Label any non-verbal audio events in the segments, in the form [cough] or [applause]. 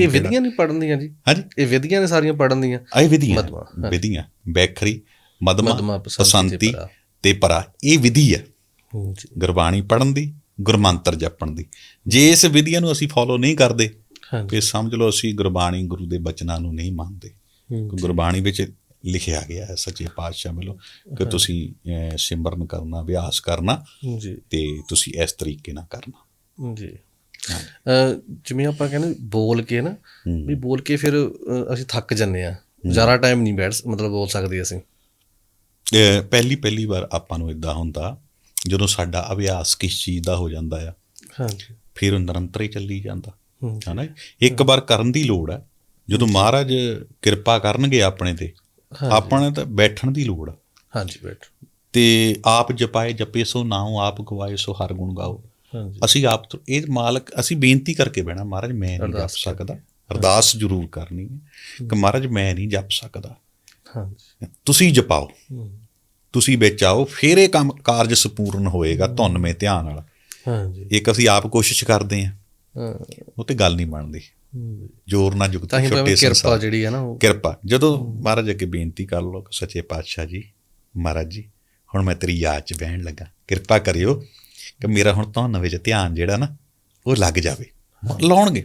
ਇਹ ਵਿਧੀਆਂ ਨਹੀਂ ਪੜਨ ਦੀਆਂ ਜੀ। ਹਾਂਜੀ। ਇਹ ਵਿਧੀਆਂ ਨੇ ਸਾਰੀਆਂ ਪੜਨ ਦੀਆਂ। ਇਹ ਵਿਧੀਆਂ। ਵਿਧੀਆਂ ਬੈਖਰੀ ਮਦਮਾ ਬਸੰਤੀ ਤੇ ਪਰਾ। ਇਹ ਵਿਧੀ ਜੀ। ਗੁਰਬਾਣੀ ਪੜਨ ਦੀ ਗੁਰਮੰਤਰ ਜਪਣ ਦੀ। ਜੇ ਇਸ ਵਿਧੀਆਂ ਨੂੰ ਅਸੀਂ ਫੋਲੋ ਨਹੀਂ ਕਰਦੇ ਫਿਰ ਸਮਝ ਲਓ ਅਸੀਂ ਗੁਰਬਾਣੀ ਗੁਰੂ ਦੇ ਬਚਨਾਂ ਨੂੰ ਨਹੀਂ ਮੰਨਦੇ। ਗੁਰਬਾਣੀ ਵਿੱਚ ਲਿਖਿਆ ਗਿਆ ਹੈ ਸੱਚੇ ਪਾਤਸ਼ਾਹ ਵੱਲੋਂ ਕਿ ਤੁਸੀਂ ਸਿਮਰਨ ਕਰਨਾ ਅਭਿਆਸ ਕਰਨਾ ਜੀ। ਤੇ ਤੁਸੀਂ ਇਸ ਤਰੀਕੇ ਨਾਲ ਕਰਨਾ। ਜੀ। ਜਿਵੇਂ ਆਪਾਂ ਕਹਿੰਦੇ ਬੋਲ ਕੇ ਨਾ। ਵੀ ਬੋਲ ਕੇ ਫਿਰ ਅਸੀਂ ਥੱਕ ਜੰਨੇ ਆ ਜ਼ਿਆਦਾ ਟਾਈਮ ਨਹੀਂ ਬੈਠ ਮਤਲਬ ਬੋਲ ਸਕਦੇ ਅਸੀਂ। ਪਹਿਲੀ ਪਹਿਲੀ ਵਾਰ ਆਪਾਂ ਨੂੰ ਇਦਾਂ ਹੁੰਦਾ ਜਦੋਂ ਸਾਡਾ ਅਭਿਆਸ ਕਿਸ ਚੀਜ਼ ਦਾ ਹੋ ਜਾਂਦਾ ਆ ਹਾਂਜੀ। ਫਿਰ ਉਹ ਨਿਰੰਤਰ ਹੀ ਚੱਲੀ ਜਾਂਦਾ। ਹਨਾ? ਇੱਕ ਵਾਰ ਕਰਨ ਦੀ ਲੋੜ ਹੈ। ਜਦੋਂ ਮਹਾਰਾਜ ਕਿਰਪਾ ਕਰਨਗੇ ਆਪਣੇ ਤੇ ਆਪਣੇ ਤਾਂ ਬੈਠਣ ਦੀ ਲੋੜ ਆ ਹਾਂਜੀ ਬੈਠ। ਤੇ ਆਪ ਜਪਾਏ ਜਪੇ ਸੋ ਨਾਉ ਆਪ ਗਵਾਏ ਸੋ ਹਰ ਗੁਣ ਗਾਓ। ਅਸੀਂ ਆਪ ਇਹ ਮਾਲਕ ਅਸੀਂ ਬੇਨਤੀ ਕਰਕੇ ਬਹਿਣਾ ਮਹਾਰਾਜ ਮੈਂ ਨਹੀਂ ਜਪ ਸਕਦਾ। ਅਰਦਾਸ ਜ਼ਰੂਰ ਕਰਨੀ ਹੈ ਕਿ ਮਹਾਰਾਜ ਮੈਂ ਨਹੀਂ ਜਪ ਸਕਦਾ। ਹਾਂਜੀ। ਤੁਸੀਂ ਜਪਾਓ। ਤੁਸੀਂ ਵਿੱਚ ਆਓ ਫਿਰ ਇਹ ਕੰਮ ਕਾਰਜ ਸੰਪੂਰਨ ਹੋਏਗਾ ਧੁੰਨਵੇਂ ਧਿਆਨ ਨਾਲ ਹਾਂਜੀ। ਇੱਕ ਅਸੀਂ ਆਪ ਕੋਸ਼ਿਸ਼ ਕਰਦੇ ਹਾਂ। ਹਾਂ। ਉਹ ਤੇ ਗੱਲ ਨਹੀਂ ਬਣਦੀ। ਜ਼ੋਰ ਨਾਲ ਜੁਗਤ ਛੁੱਟੇ ਕਿਰਪਾ ਜਿਹੜੀ ਹੈ ਨਾ ਉਹ। ਕਿਰਪਾ। ਜਦੋਂ ਮਹਾਰਾਜ ਅੱਗੇ ਬੇਨਤੀ ਕਰ ਕਿ ਸੱਚੇ ਪਾਤਸ਼ਾਹ ਜੀ ਮਹਾਰਾਜ ਜੀ ਹੁਣ ਮੈਂ ਤੇਰੀ ਯਾਦ 'ਚ ਬਹਿਣ ਲੱਗਾ। ਕਿਰਪਾ ਕਰਿਓ ਕਿ ਮੇਰਾ ਹੁਣ ਧੁਨ ਵਿੱਚ ਧਿਆਨ ਜਿਹੜਾ ਨਾ ਉਹ ਲੱਗ ਜਾਵੇ। ਲਾਉਣਗੇ।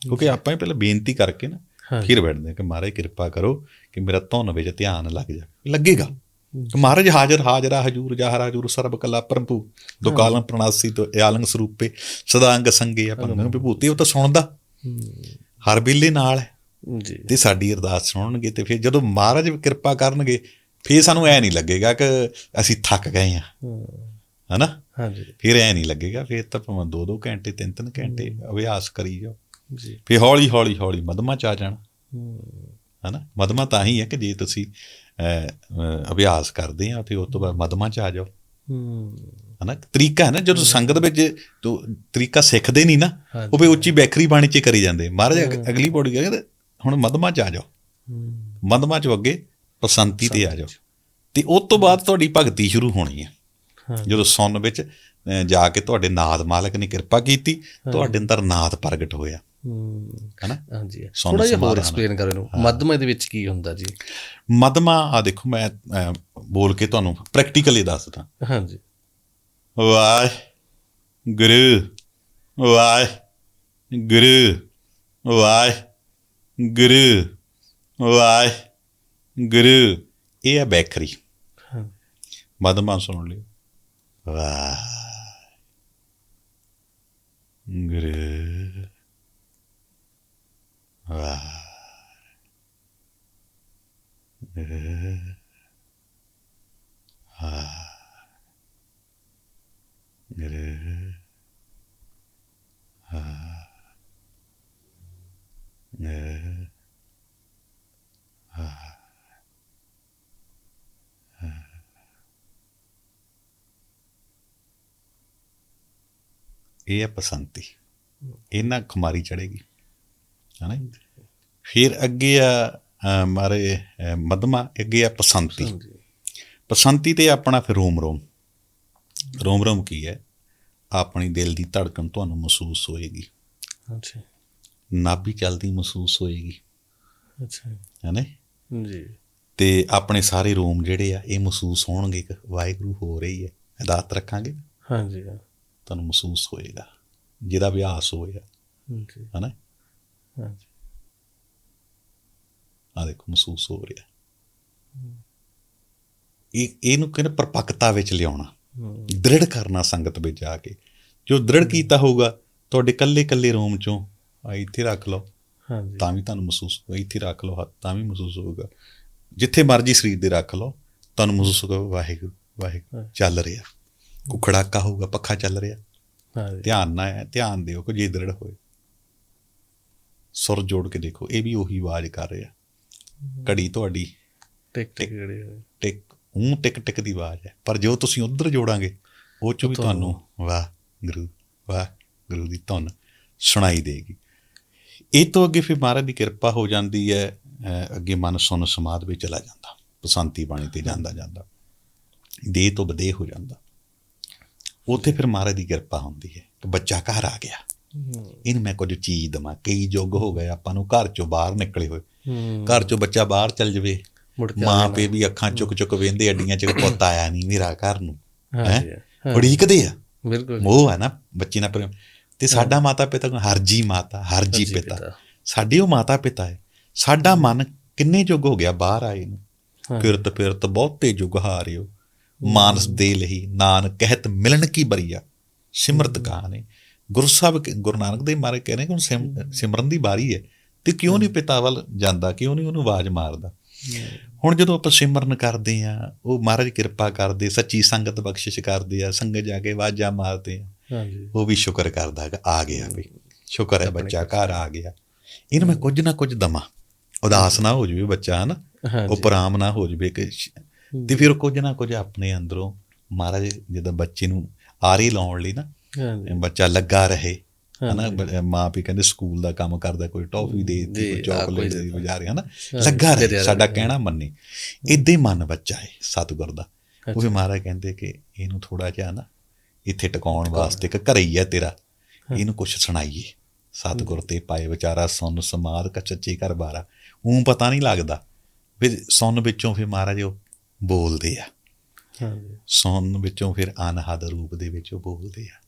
ਕਿਉਂਕਿ ਆਪਾਂ ਹੀ ਪਹਿਲਾਂ ਬੇਨਤੀ ਕਰਕੇ ਨਾ। ਫਿਰ ਬੈਠਦੇ ਹਾਂ ਕਿ ਮਹਾਰਾਜ ਕਿਰਪਾ ਕਰੋ ਕਿ ਮੇਰਾ ਧੁਨ ਵਿੱਚ ਧਿਆਨ ਲੱਗ ਜਾਵੇ। ਲੱਗੇਗਾ। ਕਿ ਮਹਾਰਾਜ ਹਾਜ਼ਰ ਹਾਜ਼ਰਾ ਹਜੂਰ ਜਾਹਰ ਹਜੂਰ ਸਰਬ ਕਲਾ ਪ੍ਰਭੂ ਦੁਕਾਲੰ ਪ੍ਰਣਾਸੀ ਤੋਂ ਆਲੰਗ ਸਰੂਪੇ ਸਦਾ ਅੰਗ ਸੰਗੇ ਆਪੰਗੰ ਵਿਭੂਤੀ ਉਹ ਤਾਂ ਸੁਣਦਾ। ਹਰ ਵੇਲੇ ਨਾਲ ਹੈ। ਜੀ। ਤੇ ਸਾਡੀ ਅਰਦਾਸ ਸੁਣਨਗੇ ਤੇ ਫਿਰ ਜਦੋਂ ਮਹਾਰਾਜ ਕਿਰਪਾ ਕਰਨਗੇ ਫਿਰ ਸਾਨੂੰ ਐ ਨਹੀਂ ਲੱਗੇਗਾ ਕਿ ਅਸੀਂ ਥੱਕ ਗਏ ਆ। ਹਨਾ? ਹਾਂਜੀ। ਫਿਰ ਐ ਨਹੀਂ ਲੱਗੇਗਾ ਫਿਰ ਤਾਂ ਭਾਵੇਂ 2-2 ਘੰਟੇ 3-3 ਘੰਟੇ ਅਭਿਆਸ ਕਰੀ ਜਾਓ। ਜੀ। ਫਿਰ ਹੌਲੀ ਹੌਲੀ ਹੌਲੀ ਮਦਮਾ ਚ ਆ ਜਾਣਾ। ਹੂੰ। ਹਨਾ? ਮਦਮਾ ਤਾਂ ਹੀ ਹੈ ਕਿ ਜੇ ਤੁਸੀਂ ਅਭਿਆਸ ਕਰਦੇ ਆ ਫਿਰ ਉਸ ਤੋਂ ਬਾਅਦ ਮਦਮਾ ਚ ਆ ਜਾਓ। ਹੂੰ। ਹਨਾ? ਤਰੀਕਾ ਹੈ ਨਾ ਜਦੋਂ ਸੰਗਤ ਵਿੱਚ ਤੋ ਤਰੀਕਾ ਸਿੱਖਦੇ ਨਹੀਂ ਨਾ। ਉਹ ਵੀ ਉੱਚੀ ਬੈਖਰੀ ਬਾਣੀ ਚ ਕਰੀ ਜਾਂਦੇ। ਮਹਾਰਾਜ ਅਗ- ਅਗਲੀ ਪੌੜੀ ਕਹਿੰਦੇ ਹੁਣ ਮਦਮਾ ਚ ਆ ਜਾਓ। ਮਦਮਾ ਚ ਅੱਗੇ ਪਸੰਤੀ ਤੇ ਆ ਜਾਓ। ਤੇ ਉਸ ਤੋਂ ਬਾਅਦ ਤੁਹਾਡੀ ਭਗਤੀ ਸ਼ੁਰੂ ਹੋਣੀ ਹਾਂ। ਜਦੋਂ ਸੁਣ ਵਿੱਚ ਜਾ ਕੇ ਤੁਹਾਡੇ ਨਾਦ ਮਾਲਕ ਨੇ ਕਿਰਪਾ ਕੀਤੀ ਤੁਹਾਡੇ ਅੰਦਰ ਨਾਦ ਪ੍ਰਗਟ ਹੋਇਆ। ਹੈਨਾ? ਹਾਂਜੀ। ਥੋੜਾ ਜਿਹਾ ਹੋਰ। ਐਕਸਪਲੇਨ ਕਰੋ ਇਹਨੂੰ। ਮੱਧਮੇ ਦੇ ਵਿੱਚ ਕੀ ਹੁੰਦਾ ਜੀ? ਮਦਮਾ ਆ ਦੇਖੋ ਮੈਂ ਬੋਲ ਕੇ ਤੁਹਾਨੂੰ ਪ੍ਰੈਕਟੀਕਲੀ ਦੱਸਦਾ ਹਾਂਜੀ। ਵਾਹ ਗੁਰੂ ਵਾਹ ਗੁਰੂ ਵਾਹ ਗੁਰੂ ਵਾਹ ਗੁਰੂ। ਇਹ ਹੈ ਬੈਕਰੀ। ਮਦਮਾ ਸੁਣ ਲਿਓ। ਵਾਹ ਗੁਰੂ ਵਾਹ ਗੁਰੂ ਇਹ ਹੈ ਪਸੰਤੀ ਇਹਨਾਂ ਖੁਮਾਰੀ ਚੜੇਗੀ ਹਨਾ ਜੀ? ਫਿਰ ਅੱਗੇ ਆ ਮਾਰੇ ਮਦਮਾ ਅੱਗੇ ਆ ਪਸੰਤੀ ਪਸੰਤੀ ਤੇ ਆਪਣਾ ਫਿਰ ਰੋਮ ਰੋਮ ਰੋਮ ਰੋਮ ਕੀ ਹੈ? ਆਪਣੀ ਦਿਲ ਦੀ ਧੜਕਣ ਤੁਹਾਨੂੰ ਮਹਿਸੂਸ ਹੋਏਗੀ। ਅੱਛਾ। ਨਾਭੀ ਚੱਲਦੀ ਮਹਿਸੂਸ ਹੋਏਗੀ। ਅੱਛਾ। ਹੈਨਾ ਜੀ? ਤੇ ਆਪਣੇ ਸਾਰੇ ਰੋਮ ਜਿਹੜੇ ਆ ਇਹ ਮਹਿਸੂਸ ਹੋਣਗੇ ਕਿ ਵਾਹਿਗੁਰੂ ਹੋ ਰਹੀ ਹੈ। ਅਦਾਤ ਰੱਖਾਂਗੇ। ਹਾਂਜੀ ਹਾਂ। ਤੁਹਾਨੂੰ ਮਹਿਸੂਸ ਹੋਏਗਾ ਜਿਹਦਾ ਅਭਿਆਸ ਹੋਇਆ ਜੀ ਹੈਨਾ ਹਾਂਜੀ ਆ ਦੇਖੋ ਮਹਿਸੂਸ ਹੋ ਰਿਹਾ ਇਹ ਇਹਨੂੰ ਕਹਿੰਦੇ ਪਰਪੱਕਤਾ ਵਿੱਚ ਲਿਆਉਣਾ। ਦ੍ਰਿੜ ਕਰਨਾ ਸੰਗਤ ਵਿੱਚ ਆ ਕੇ ਜੋ ਦ੍ਰਿੜ ਕੀਤਾ ਹੋਊਗਾ ਤੁਹਾਡੇ ਕੱਲੇ ਕੱਲੇ ਰੋਮ ਚੋਂ ਆ ਇੱਥੇ ਰੱਖ ਲਓ। ਹਾਂਜੀ। ਤਾਂ ਵੀ ਤੁਹਾਨੂੰ ਮਹਿਸੂਸ ਹੋਊਗਾ ਇੱਥੇ ਰੱਖ ਲਓ ਹੱਥ ਤਾਂ ਵੀ ਮਹਿਸੂਸ ਹੋਊਗਾ। ਜਿੱਥੇ ਮਰਜ਼ੀ ਸਰੀਰ ਦੇ ਰੱਖ ਲਓ। ਤੁਹਾਨੂੰ ਮਹਿਸੂਸ ਹੋਊਗਾ ਵਾਹਿਗੁਰੂ ਵਾਹਿਗੁਰੂ ਚੱਲ ਰਿਹਾ। ਕੋਈ ਖੜਾਕਾ ਹੋਊਗਾ ਪੱਖਾ ਚੱਲ ਰਿਹਾ। ਹਾਂਜੀ। ਧਿਆਨ ਨਾਲ ਹੈ ਧਿਆਨ ਦਿਓ ਕਿ ਜੇ ਦ੍ਰਿੜ ਹੋਏ। ਸੁਰ ਜੋੜ ਕੇ ਦੇਖੋ ਇਹ ਵੀ ਉਹੀ ਆਵਾਜ਼ ਕਰ ਰਿਹਾ। ਘੜੀ ਤੁਹਾਡੀ। ਟਿਕ। ਟਿਕ। ਟਿਕ। ਹੂੰ ਟਿਕ ਟਿਕ ਦੀ ਆਵਾਜ਼ ਹੈ ਪਰ ਜੋ ਤੁਸੀਂ ਉਧਰ ਜੋੜਾਂਗੇ ਉਹ ਚੋਂ ਵੀ ਤੁਹਾਨੂੰ ਵਾਹ ਗੁਰੂ ਵਾਹ ਗੁਰੂ ਦੀ ਧੁਨ ਸੁਣਾਈ ਦੇਗੀ। ਇਹ ਤੋਂ ਅੱਗੇ ਫਿਰ ਮਹਾਰਾਜ ਦੀ ਕਿਰਪਾ ਹੋ ਜਾਂਦੀ ਹੈ ਅੱਗੇ ਮਨ ਸੁਨ ਸਮਾਦ ਵਿੱਚ ਚਲਾ ਜਾਂਦਾ। ਪਸੰਤੀ ਬਾਣੀ ਤੇ ਜਾਂਦਾ ਜਾਂਦਾ। ਦੇਹ ਤੋਂ ਬਦੇਹ ਹੋ ਜਾਂਦਾ। ਉੱਥੇ ਫਿਰ ਮਹਾਰਾਜ ਦੀ ਕਿਰਪਾ ਹੁੰਦੀ ਹੈ ਕਿ ਬੱਚਾ ਘਰ ਆ ਗਿਆ। ਇਹਨੂੰ ਮੈਂ ਕੁਝ ਚੀਜ਼ ਦਵਾਂ ਕਈ ਯੁੱਗ ਹੋ ਗਏ ਆਪਾਂ ਨੂੰ ਘਰ ਚੋਂ ਬਾਹਰ ਨਿਕਲੇ ਹੋਏ। ਘਰ ਚੋਂ ਬੱਚਾ ਬਾਹਰ ਚੱਲ ਜਵੇ। ਮਾਂ ਪੇ ਵੀ ਅੱਖਾਂ ਚੁੱਕ ਚੁੱਕ ਵੇਂਦੇ ਅੱਡੀਆਂ ਚ ਪੁੱਤ ਆਇਆ ਨਹੀਂ ਮੇਰਾ ਘਰ ਨੂੰ। ਹੈ? ਉਡੀਕਦੇ ਆ। ਬਿਲਕੁਲ। ਮੋਹ ਹੈ ਨਾ ਬੱਚੇ ਨਾਲ ਪ੍ਰੇਮ। ਤੇ ਸਾਡਾ ਮਾਤਾ ਪਿਤਾ ਹਰਜੀ ਮਾਤਾ ਹਰਜੀ ਹਰਜੀ ਪਿਤਾ। ਸਾਡੀ ਉਹ ਮਾਤਾ ਪਿਤਾ ਹੈ। ਸਾਡਾ ਮਨ ਕਿੰਨੇ ਯੁੱਗ ਹੋ ਗਿਆ ਬਾਹਰ ਆਏ ਨੂੰ। ਹਾਂ। ਫਿਰਤ ਫਿਰਤ ਬਹੁਤੇ ਯੁੱਗ ਹਾਰਿਓ ਮਾਨਸ ਦੇ ਲਈ ਨਾਨਕ ਕਹਿਤ ਮਿਲਣ ਕੀ ਬਰੀਆ? ਸਿਮਰਤ ਕਹਾਣੀ ਗੁਰੂ ਸਾਹਿਬ ਗੁਰੂ ਨਾਨਕ ਦੇਵ ਮਹਾਰਾਜ ਕਹਿ ਰਹੇ ਕਿ ਹੁਣ ਸਿਮ- ਸਿਮਰਨ ਦੀ ਬਾਰੀ ਹੈ ਤੇ ਕਿਉਂ ਨਹੀਂ ਪਿਤਾ ਵੱਲ ਜਾਂਦਾ ਕਿਉਂ ਨਹੀਂ ਉਹਨੂੰ ਆਵਾਜ਼ ਮਾਰਦਾ? ਹੁਣ ਜਦੋਂ ਆਪਾਂ ਸਿਮਰਨ ਕਰਦੇ ਆ ਉਹ ਮਹਾਰਾਜ ਕਿਰਪਾ ਕਰਦੇ ਸੱਚੀ ਸੰਗਤ ਬਖਸ਼ਿਸ਼ ਕਰਦੇ ਆ ਸੰਗਤ ਜਾ ਕੇ ਆਵਾਜ਼ਾਂ ਮਾਰਦੇ ਆ ਹਾਂਜੀ। ਉਹ ਵੀ ਸ਼ੁਕਰ ਕਰਦਾ ਕਿ ਆ ਗਿਆ ਵੀ। ਸ਼ੁਕਰ ਹੈ ਬੱਚਾ ਘਰ ਆ ਗਿਆ। ਇਹਨੂੰ ਮੈਂ ਕੁਝ ਨਾ ਕੁਝ ਦਵਾਂ। ਉਦਾਸ ਨਾ ਹੋ ਜਾਵੇ ਬੱਚਾ ਹਨਾ? ਉਹ ਪਰਾਮ ਨਾ ਹੋ ਜਾਵੇ ਕਿ ਤੇ ਫਿਰ ਕੁਝ ਨਾ ਕੁਝ ਆਪਣੇ ਅੰਦਰੋਂ ਮਹਾਰਾਜ ਜਦੋਂ ਬੱਚੇ ਨੂੰ ਆਰੀ ਲਾਉਣ ਲਈ ਨਾ ਬੱਚਾ ਲੱਗਾ ਰਹੇ ਹਨਾ ਮਾਂ ਵੀ ਕਹਿੰਦੇ ਸਕੂਲ ਦਾ ਕੰਮ ਕਰਦਾ ਕੋਈ ਟੌਫੀ ਦੇ ਦਿੱਤੀ ਕੋਈ ਚਾਕਲੇਟ ਦੇ। ਵਿਚਾਰੇ ਹਨਾ ਲੱਗਾ ਰਹੇ ਸਾਡਾ। ਕਹਿਣਾ ਮੰਨੇ। ਇਦਾਂ ਹੀ ਮਨ ਬੱਚਾ ਹੈ ਸਤਿਗੁਰ ਦਾ। ਉਹ ਵੀ ਮਹਾਰਾਜ ਕਹਿੰਦੇ ਕਿ ਇਹਨੂੰ ਥੋੜਾ ਜਿਹਾ ਨਾ ਇੱਥੇ ਟਿਕਾਉਣ ਵਾਸਤੇ ਕਿ ਘਰੇ ਹੀ ਹੈ ਤੇਰਾ ਇਹਨੂੰ ਕੁਝ ਸੁਣਾਈਏ। ਸਤਿਗੁਰ ਤੇ ਪਾਏ ਵਿਚਾਰਾ ਸੁਨ ਸਮਾਦ ਕ ਸੱਚੇ ਘਰ ਬਾਰਾ। ਉਹ ਪਤਾ ਨਹੀਂ ਲੱਗਦਾ। ਫਿਰ ਸੁਨ ਵਿੱਚੋਂ ਫਿਰ ਮਹਾਰਾਜ ਉਹ ਬੋਲਦੇ ਆ। ਸੁਨ ਵਿੱਚੋਂ ਫਿਰ ਅਨਹਦ ਰੂਪ ਦੇ ਵਿੱਚ ਬੋਲਦੇ ਆ।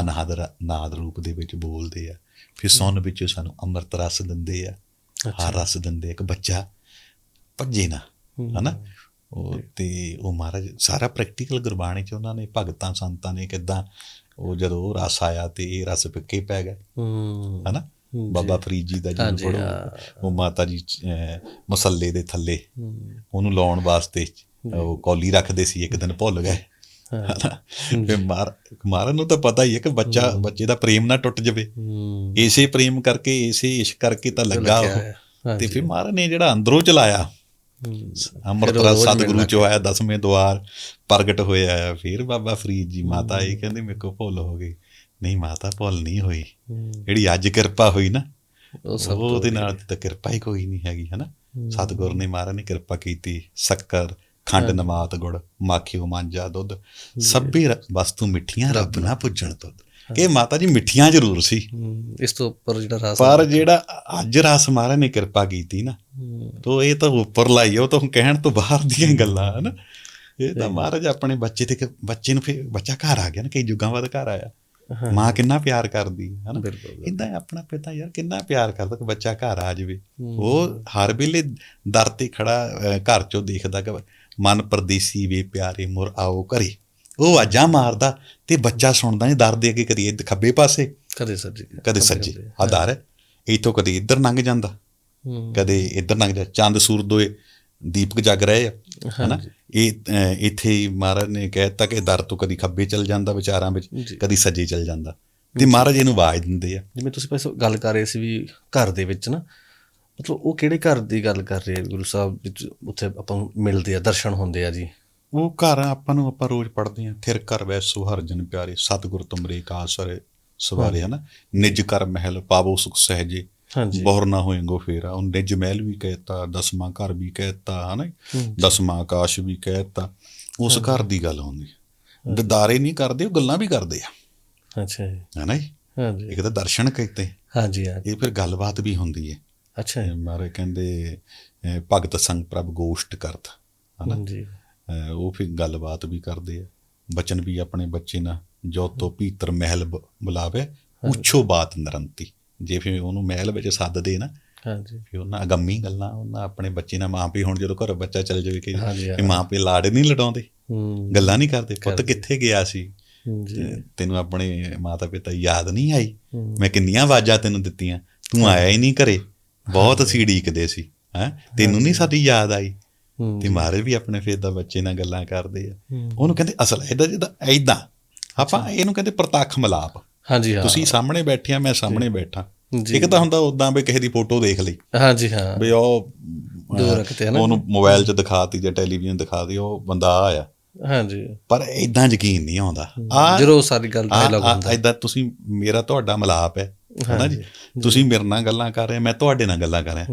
ਅਨਹਦ ਨਾਦ ਰੂਪ ਦੇ ਵਿੱਚ ਬੋਲਦੇ ਆ। ਫਿਰ ਸੁਨ ਵਿੱਚੋਂ ਸਾਨੂੰ ਅੰਮ੍ਰਿਤ ਰਸ ਦਿੰਦੇ ਆ। ਹਰ ਰਸ ਦਿੰਦੇ। ਇੱਕ ਬੱਚਾ ਭੱਜੇ ਨਾ ਹਨਾ? ਉਹ ਤੇ ਉਹ ਮਹਾਰਾਜ ਸਾਰਾ ਪ੍ਰੈਕਟੀਕਲ ਗੁਰਬਾਣੀ ਚ ਉਹਨਾਂ ਨੇ ਭਗਤਾਂ ਸੰਤਾਂ ਨੇ ਕਿਦਾਂ ਉਹ ਜਦੋਂ ਰਸ ਆਇਆ ਤੇ ਇਹ ਰਸ ਫਿੱਕੇ ਪੈ ਹੂੰ। ਹਨਾ? ਬਾਬਾ ਫਰੀਦ ਜੀ ਦਾ ਜੀ ਪੜੋ ਹਾਂ। ਉਹ ਮਾਤਾ ਜੀ ਮਸੱਲੇ ਦੇ ਥੱਲੇ। ਹੂੰ। ਉਹਨੂੰ ਲਾਉਣ ਵਾਸਤੇ ਉਹ ਕੌਲੀ ਰੱਖਦੇ ਸੀ ਇੱਕ ਦਿਨ ਭੁੱਲ ਗਏ। ਫਿਰ ਮਾਰ ਮਾਰਨ ਨੂੰ ਤਾਂ ਪਤਾ ਹੀ ਹੈ ਕਿ ਬੱਚਾ ਬੱਚੇ ਦਾ ਪ੍ਰੇਮ ਨਾ ਟੁੱਟ ਜਾਵੇ। ਹੂੰ। ਇਸੇ ਪ੍ਰੇਮ ਕਰਕੇ ਇਸੇ ਇਸ਼ਕ ਕਰਕੇ ਤਾਂ ਲੱਗਾ ਉਹ। ਤੇ। ਫਿਰ ਮਹਾਰਾਜ ਨੇ ਜਿਹੜਾ ਅੰਦਰੋਂ ਚਲਾਇਆ ਹੂੰ। ਅੰਮ੍ਰਿਤ ਫਿਰ ਉਹ ਰਸ ਰੋਜ਼ ਸਤਿਗੁਰੂ। ਚੋਂ ਆਇਆ ਦਸਵੇਂ ਦਵਾਰ ਪ੍ਰਗਟ ਹੋਇਆ ਹੈ। ਫਿਰ ਬਾਬਾ ਫਰੀਦ ਜੀ ਮਾਤਾ ਇਹ ਕਹਿੰਦੇ ਮੇਰੇ ਕੋ ਭੁੱਲ ਹੋ ਗਈ। ਨਹੀਂ ਮਾਤਾ ਭੁੱਲ ਨਹੀਂ ਹੋਈ। ਜਿਹੜੀ ਅੱਜ ਕਿਰਪਾ ਹੋਈ ਨਾ ਉਹ ਸਭ ਉਹਦੇ ਨਾਲ ਤਾਂ ਕਿਰਪਾ ਹੀ ਕੋਈ ਨਹੀਂ ਹੈਗੀ ਹਨਾ? ਸਤਿਗੁਰ ਨੇ ਮਹਾਰਾਜ ਨੇ ਕਿਰਪਾ ਕੀਤੀ ਸ਼ੱਕਰ ਖੰਡ ਨਮਾਤ ਗੁੜ ਮਾਖਿਓ ਮਾਂਜਾ ਦੁੱਧ ਸਭੇ ਵਸਤੂ ਮਿੱਠੀਆਂ ਰੱਬ ਨਾ ਪੁੱਜਣ ਤੁਧ ਕਿ ਮਾਤਾ ਜੀ ਮਿੱਠੀਆਂ ਜ਼ਰੂਰ ਸੀ। ਇਸ ਤੋਂ ਉੱਪਰ ਜਿਹੜਾ ਰਸ ਪਰ ਜਿਹੜਾ ਅੱਜ ਰਸ ਮਹਾਰਾਜ ਨੇ ਕਿਰਪਾ ਕੀਤੀ ਨਾ। ਤੋ ਇਹ ਤਾਂ ਉੱਪਰ ਲਾਈ ਉਹ ਤਾਂ ਹੁਣ ਕਹਿਣ ਤੋਂ ਬਾਹਰ ਦੀਆਂ ਗੱਲਾਂ ਹਨ? ਇਹ ਤਾਂ ਮਹਾਰਾਜ ਆਪਣੇ ਬੱਚੇ ਤੇ ਬੱਚੇ ਨੂੰ ਫਿਰ ਬੱਚਾ ਘਰ ਆ ਗਿਆ ਨਾ ਕਈ ਯੁੱਗਾਂ ਬਾਅਦ ਘਰ ਆਇਆ। ਮਾਂ ਕਿੰਨਾ ਪਿਆਰ ਕਰਦੀ ਹੈ ਹਨਾ? ਇਦਾਂ ਆਪਣਾ ਪਿਤਾ ਯਾਰ ਕਿੰਨਾ ਪਿਆਰ ਕਰਦਾ ਕਿ ਬੱਚਾ ਘਰ ਆ ਜਾਵੇ। ਉਹ ਹਰ ਵੇਲੇ ਦਰ ਤੇ ਖੜਾ ਘਰ ਚੋਂ ਦੇਖਦਾ ਕਿ ਮਨ ਪਰਦੇਸੀ ਵੇ ਪਿਆਰੇ ਮੁਰ ਆਓ ਘਰੇ। ਉਹ ਆਜਾਂ ਮਾਰਦਾ ਤੇ ਬੱਚਾ ਸੁਣਦਾ ਨਹੀਂ ਦਰ ਦੇ ਅੱਗੇ ਇੱਧ ਖੱਬੇ ਪਾਸੇ। ਕਦੇ ਸੱਜੇ। ਕਦੇ ਸੱਜੇ ਆ ਦਰ ਹੈ। ਇਥੋਂ ਕਦੇ ਇੱਧਰ ਲੰਘ ਜਾਂਦਾ। ਕਦੇ ਇੱਧਰ ਲੰਘ ਜਾ ਚੰਦ ਸੂਰਜ ਦੋਏ ਦੀਪਕ ਜਗ ਰਹੇ ਆ ਹਨਾ? ਇਹ ਇੱਥੇ ਹੀ ਮਹਾਰਾਜ ਨੇ ਕਹਿਤਾ ਕਿ ਦਰ ਤੋਂ ਕਦੀ ਖੱਬੇ ਚਲ ਜਾਂਦਾ ਵਿਚਾਰਾਂ ਵਿੱਚ। ਕਦੀ ਸੱਜੇ ਚਲ ਜਾਂਦਾ। ਤੇ ਮਹਾਰਾਜ ਇਹਨੂੰ ਆਵਾਜ਼ ਦਿੰਦੇ ਆ। ਜਿਵੇਂ ਤੁਸੀਂ ਪਹਿਲਾਂ ਗੱਲ ਕਰ ਰਹੇ ਸੀ ਵੀ ਘਰ ਦੇ ਵਿੱਚ ਨਾ ਮਤਲਬ ਉਹ ਕਿਹੜੇ ਘਰ ਦੀ ਗੱਲ ਕਰ ਰਹੇ ਆ? ਗੁਰੂ ਸਾਹਿਬ ਵਿੱਚ ਉੱਥੇ ਆਪਾਂ ਨੂੰ ਮਿਲਦੇ ਆ ਦਰਸ਼ਨ ਹੁੰਦੇ ਆ ਜੀ। ਉਹ ਘਰ ਆਪਾਂ ਨੂੰ ਆਪਾਂ ਰੋਜ਼ ਪੜ੍ਹਦੇ ਆ ਥਿਰ ਘਰ ਵੈਸੋ ਹਰ ਜਨ ਪਿਆਰੇ ਸਤਿਗੁਰ ਤੁਮਰੇ ਕਾਸਰ ਸਵਾਰੇ ਹਨਾ? ਨਿਜ ਕਰ ਮਹਿਲ ਪਾਵੋ ਸੁਖ ਸਹਜੇ। ਹਾਂਜੀ। ਬਹੁਰ ਨਾ ਹੋਏਗੋ ਫੇਰਾ। ਉਹ ਨਿਜ ਮਹਿਲ ਵੀ ਕਹਿਤਾ ਦਸਵਾਂ ਘਰ ਵੀ ਕਹਿਤਾ ਹਨਾ ਦਸਵਾਂ ਆਕਾਸ਼ ਵੀ ਕਹਿਤਾ। ਉਸ ਘਰ ਦੀ ਗੱਲ ਹੁੰਦੀ। ਹੈ। ਦਿਦਾਰੇ ਨਹੀਂ ਕਰਦੇ ਉਹ ਗੱਲਾਂ ਵੀ ਕਰਦੇ ਆ। ਅੱਛਾ ਜੀ। ਹਨਾ ਜੀ? ਹਾਂਜੀ। ਇੱਕ ਤਾਂ ਦਰਸ਼ਨ ਕੀਤੇ। ਹਾਂਜੀ ਹਾਂਜੀ। ਇਹ ਫਿਰ ਗੱਲਬਾਤ ਵੀ ਹੁੰਦੀ ਹੈ ਅੱਛਾ ਜੀ। ਮਾਰੇ ਕਹਿੰਦੇ ਭਗਤ ਸੰਗ ਪ੍ਰਭ ਗੋਸ਼ਟ ਕਰਤ ਹਨਾ? ਅਹ ਉਹ ਫਿਰ ਗੱਲਬਾਤ ਵੀ ਕਰਦੇ ਆ। ਬਚਨ ਵੀ ਆਪਣੇ ਬੱਚੇ ਨਾਲ ਜੋ ਤੋ ਭੀਤਰ ਮਹਿਲ ਬੁਲਾਵੇ ਉੱਚੋ ਬਾਤ ਨਰੰਤੀ। ਜੇ ਫਿਰ ਉਹਨੂੰ ਮਹਿਲ ਵਿੱਚ ਸੱਦਦੇ ਨਾ ਹਾਂਜੀ। ਫਿਰ ਉਹਨਾਂ ਅਗੰਮੀ ਗੱਲਾਂ ਉਹਨਾਂ ਆਪਣੇ ਬੱਚੇ ਨਾਲ ਮਾਂ ਪਿਓ ਹੁਣ ਜਦੋਂ ਘਰ ਬੱਚਾ ਚੱਲ ਜਾਵੇ ਕਿ। ਕਿ ਮਾਂ ਪਿਓ ਲਾੜ ਨਹੀਂ ਲਡਾਉਂਦੇ ਹੂੰ। ਗੱਲਾਂ ਨਹੀਂ ਕਰਦੇ। ਪੁੱਤ ਕਿੱਥੇ ਗਿਆ ਸੀ? ਤੈਨੂੰ ਆਪਣੇ ਮਾਤਾ ਪਿਤਾ ਯਾਦ ਨਹੀਂ ਆਈ। ਮੈਂ ਕਿੰਨੀਆਂ ਆਵਾਜ਼ਾਂ ਤੈਨੂੰ ਦਿੱਤੀਆਂ। ਤੂੰ ਆਇਆ ਹੀ ਨਹੀਂ ਘਰੇ। ਬਹੁਤ ਅਸੀਂ ਉਡੀਕਦੇ ਸੀ ਹੈ? ਤੈਨੂੰ ਨਹੀਂ ਸਾਡੀ ਯਾਦ ਆਈ। ਤੇ ਮਹਾਰਾਜ ਵੀ ਆਪਣੇ ਫੇਰ ਦਾ ਬੱਚੇ ਨਾਲ ਗੱਲਾਂ ਕਰਦੇ ਆ। ਉਹਨੂੰ ਕਹਿੰਦੇ ਅਸਲ ਇਹਦਾ ਜਿਹਦਾ ਐਦਾਂ ਆਪਾਂ ਇਹਨੂੰ ਕਹਿੰਦੇ ਪ੍ਰਤੱਖ ਮਲਾਪ ਹਾਂਜੀ ਹਾਂ। ਤੁਸੀਂ ਸਾਹਮਣੇ ਬੈਠੇ ਆ ਮੈਂ ਸਾਹਮਣੇ ਬੈਠਾ। ਇੱਕ ਤਾਂ ਹੁੰਦਾ ਉਦਾਂ ਵੀ ਕਿਸੇ ਦੀ ਫੋਟੋ ਦੇਖ ਲਈ। ਹਾਂਜੀ ਹਾਂ। ਵੀ ਉਹ ਦੂਰ ਰੱਖਤੇ ਹਨਾ ਉਹਨੂੰ ਮੋਬਾਈਲ 'ਚ ਦਿਖਾਤੀ ਜਾਂ ਟੈਲੀਵਿਜ਼ਨ ਦਿਖਾਤੀ ਉਹ ਬੰਦਾ ਆਇਆ। ਹਾਂਜੀ। ਪਰ ਐਦਾਂ ਯਕੀਨ ਨਹੀਂ ਆਉਂਦਾ। ਆ ਜਦੋਂ ਸਾਰੀ ਗੱਲ ਡਾਇਲੌਗ ਹੁੰਦਾ। ਐਦਾਂ ਤੁਸੀਂ ਮੇਰਾ ਤੁਹਾਡਾ ਮਲਾਪ ਹੈ ਹਨਾ ਜੀ? ਤੁਸੀਂ ਮੇਰੇ ਨਾਲ ਗੱਲਾਂ ਕਰ ਰਹੇ ਮੈਂ ਤੁਹਾਡੇ ਨਾਲ ਗੱਲਾਂ ਕਰ ਰਿਹਾ।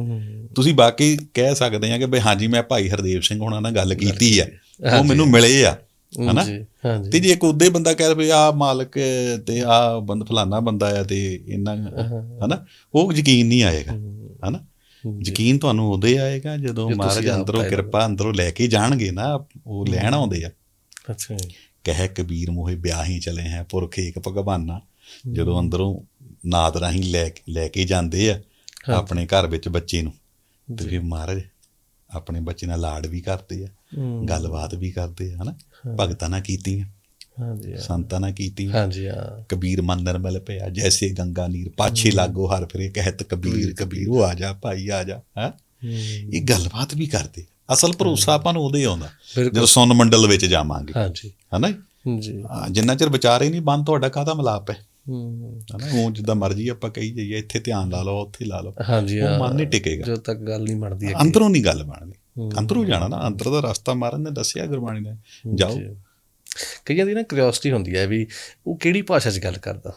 ਤੁਸੀਂ ਬਾਕੀ ਕਹਿ ਸਕਦੇ ਆ ਕਿ ਬਈ ਹਾਂਜੀ ਮੈਂ ਭਾਈ ਹਰਦੇਵ ਸਿੰਘ ਹੋਣਾ ਨਾਲ ਗੱਲ ਕੀਤੀ ਆ। ਉਹ ਮੈਨੂੰ ਮਿਲੇ ਆ। ਹਨਾ? ਜੀ ਹਾਂਜੀ। ਤੇ ਜੇ ਇੱਕ ਉਦੇ ਬੰਦਾ ਕਹਿ ਵੀ ਆ ਮਾਲਕ ਤੇ ਆ ਬੰਦ ਫਲਾਨਾ ਬੰਦਾ ਆ ਤੇ ਇੰਨਾ ਹਨਾ? ਉਹ ਯਕੀਨ ਨਹੀਂ ਆਏਗਾ ਹਨਾ? ਯਕੀਨ ਤੁਹਾਨੂੰ ਉਦੋਂ ਹੀ ਆਏਗਾ ਜਦੋਂ ਮਹਾਰਾਜ ਅੰਦਰੋਂ ਕਿਰਪਾ ਅੰਦਰੋਂ ਲੈ ਕੇ ਜਾਣਗੇ ਨਾ ਉਹ ਲੈਣ ਆਉਂਦੇ ਆ। ਅੱਛਾ ਕਹਿ ਕਬੀਰ ਮੋਹਿ ਵਿਆਹੀ ਚਲੇ ਹੈ ਪੁਰਖ ਏਕ ਭਗਵਾਨਾ। ਜਦੋਂ ਅੰਦਰੋਂ ਨਾਦ ਰਾਹੀਂ ਲੈ ਲੈ ਕੇ ਜਾਂਦੇ ਆ ਆਪਣੇ ਘਰ ਵਿੱਚ ਬੱਚੇ ਨੂੰ ਤੇ ਫਿਰ ਮਹਾਰਾਜ ਆਪਣੇ ਬੱਚੇ ਨਾਲ ਲਾਡ ਵੀ ਕਰਦੇ ਆ। ਗੱਲਬਾਤ ਵੀ ਕਰਦੇ ਹਨਾ? ਭਗਤਾਂ ਨਾਲ ਕੀਤੀਆਂ ਹਾਂਜੀ ਹਾਂ। ਸੰਤਾਂ ਨਾਲ ਕੀਤੀਆਂ ਹਾਂਜੀ ਹਾਂ। ਕਬੀਰ ਮੰਦਰ ਮਿਲ ਪਿਆ ਜੈਸੇ ਗੰਗਾ ਨੀਰ ਪਾਛੇ ਲਾਗੋ ਹਰ ਫਿਰੇ ਕਹਿਤ ਕਬੀਰ ਕਬੀਰ ਉਹ ਆ ਜਾ ਭਾਈ ਆ ਜਾ ਹੈ? ਹੂੰ। ਇਹ ਗੱਲਬਾਤ ਵੀ ਕਰਦੇ। ਅਸਲ ਭਰੋਸਾ ਆਪਾਂ ਨੂੰ ਉਹਦੇ ਆਉਂਦਾ ਜਦੋਂ ਸੁਨ ਮੰਡਲ ਵਿੱਚ ਜਾਵਾਂਗੇ ਹਾਂਜੀ। ਹਨਾ? ਜੀ। ਹਾਂ, ਜਿੰਨਾ ਚਿਰ ਵਿਚਾਰੇ ਨਹੀਂ ਬੰਦ ਤੁਹਾਡਾ ਕਾਹਦਾ ਮਲਾਪ ਹੈ? ਹੂੰ। ਹਨਾ ਉਹ ਜਿੱਦਾਂ ਮਰਜ਼ੀ ਆਪਾਂ ਕਹੀ ਜਾਈਏ ਇੱਥੇ ਧਿਆਨ ਲਾ ਲਓ ਉੱਥੇ ਲਾ ਲਓ। ਹਾਂਜੀ ਉਹ ਹਾਂ। ਮਨ ਨਹੀਂ ਟਿਕੇਗਾ। ਜਦੋਂ ਤੱਕ ਗੱਲ ਨਹੀਂ ਬਣਦੀ। ਅੰਦਰੋਂ ਨਹੀਂ ਗੱਲ ਬਣਦੀ। ਹੂੰ। ਅੰਦਰੋਂ ਜਾਣਾ ਨਾ ਅੰਦਰ ਦਾ ਰਸਤਾ ਮਾਰਨ ਨੇ ਦੱਸਿਆ ਗੁਰਬਾਣੀ ਨੇ ਜਾਓ। ਕਈਆਂ ਦੀ ਨਾ ਕਿਉਰਿਓਸਿਟੀ ਹੁੰਦੀ ਹੈ ਵੀ ਉਹ ਕਿਹੜੀ ਭਾਸ਼ਾ 'ਚ ਗੱਲ ਕਰਦਾ?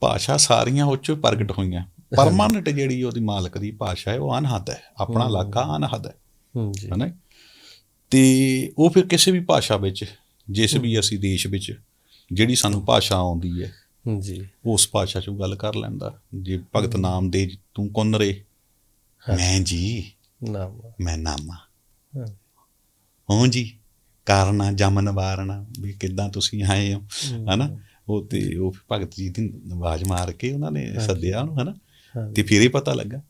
ਭਾਸ਼ਾ ਸਾਰੀਆਂ ਉਹ 'ਚੋਂ ਪ੍ਰਗਟ ਹੋਈਆਂ। [laughs] ਪਰਮਾਨੈਂਟ ਜਿਹੜੀ ਉਹਦੀ ਮਾਲਕ ਦੀ ਭਾਸ਼ਾ ਹੈ ਉਹ ਅਨਹਦ ਹੈ। ਆਪਣਾ ਇਲਾਕਾ ਅਨਹਦ ਹੈ। ਹੂੰ ਜੀ। ਹਨਾ? ਤੇ ਉਹ ਫਿਰ ਕਿਸੇ ਵੀ ਭਾਸ਼ਾ ਵਿੱਚ ਜਿਸ ਵੀ ਅਸੀਂ ਦੇਸ਼ ਵਿੱਚ ਜਿਹੜੀ ਸਾਨੂੰ ਭਾਸ਼ਾ ਆਉਂਦੀ ਹੈ ਜੀ। ਉਸ ਭਾਸ਼ਾ 'ਚ ਗੱਲ ਕਰ ਲੈਂਦਾ। ਜੇ ਭਗਤ ਨਾਮ ਦੇ ਤੂੰ ਕੌਣ ਰੇ ਮੈਂ ਜੀ। ਨਾਮ। ਮੈਂ ਨਾਮਾ। ਹਾਂ। ਜੀ ਕਾਰਨਾ ਜਮਨ ਵਾਰਨਾ ਵੀ ਕਿੱਦਾਂ ਤੁਸੀਂ ਆਏ ਹੋ ਹਨਾ? ਉਹ ਤੇ ਉਹ ਭਗਤ ਜੀ ਦੀ ਆਵਾਜ਼ ਮਾਰ ਕੇ ਉਹਨਾਂ ਨੇ ਸੱਦਿਆ ਉਹਨੂੰ ਹਨਾ। ਤੇ ਫਿਰ ਹੀ ਪਤਾ ਲੱਗਾ।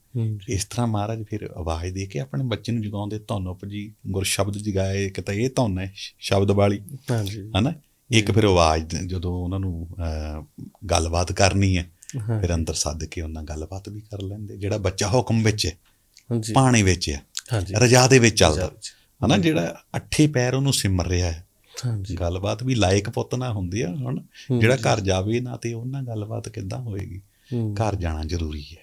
ਇਸ ਤਰ੍ਹਾਂ ਮਹਾਰਾਜ ਫਿਰ ਆਵਾਜ਼ ਦੇ ਕੇ ਆਪਣੇ ਬੱਚੇ ਨੂੰ ਜਗਾਉਂਦੇ ਧੁਨ ਉਪਜੀ ਗੁਰ ਸ਼ਬਦ ਜਗਾਏ ਇੱਕ ਤਾਂ ਇਹ ਧੁਨ ਹੈ ਸ਼ਬਦ ਵਾਲੀ ਹਾਂਜੀ। ਹਨਾ? ਇੱਕ ਫਿਰ ਆਵਾਜ਼ ਜਦੋਂ ਉਹਨਾਂ ਨੂੰ ਗੱਲਬਾਤ ਕਰਨੀ ਹੈ। ਫਿਰ ਅੰਦਰ ਸੱਦ ਕੇ ਉਹਨਾਂ ਗੱਲਬਾਤ ਵੀ ਕਰ ਲੈਂਦੇ ਜਿਹੜਾ ਬੱਚਾ ਹੁਕਮ ਵਿੱਚ ਹੈ। ਪਾਣੀ ਵਿੱਚ ਹਾਂਜੀ। ਰਜਾ ਦੇ ਵਿੱਚ ਚੱਲਦਾ। ਹਨਾ ਜਿਹੜਾ ਅੱਠੇ ਪੈਰ ਉਹਨੂੰ ਸਿਮਰ ਰਿਹਾ ਹੈ। ਹਾਂਜੀ। ਗੱਲਬਾਤ ਵੀ ਲਾਇਕ ਪੁੱਤ ਨਾ ਹੁੰਦੀ ਆ ਹੁਣ ਜਿਹੜਾ ਘਰ ਜਾਵੇ ਨਾ ਤੇ ਉਹਨਾਂ ਗੱਲਬਾਤ ਕਿੱਦਾਂ ਹੋਏਗੀ। ਘਰ ਜਾਣਾ ਜ਼ਰੂਰੀ ਹੈ।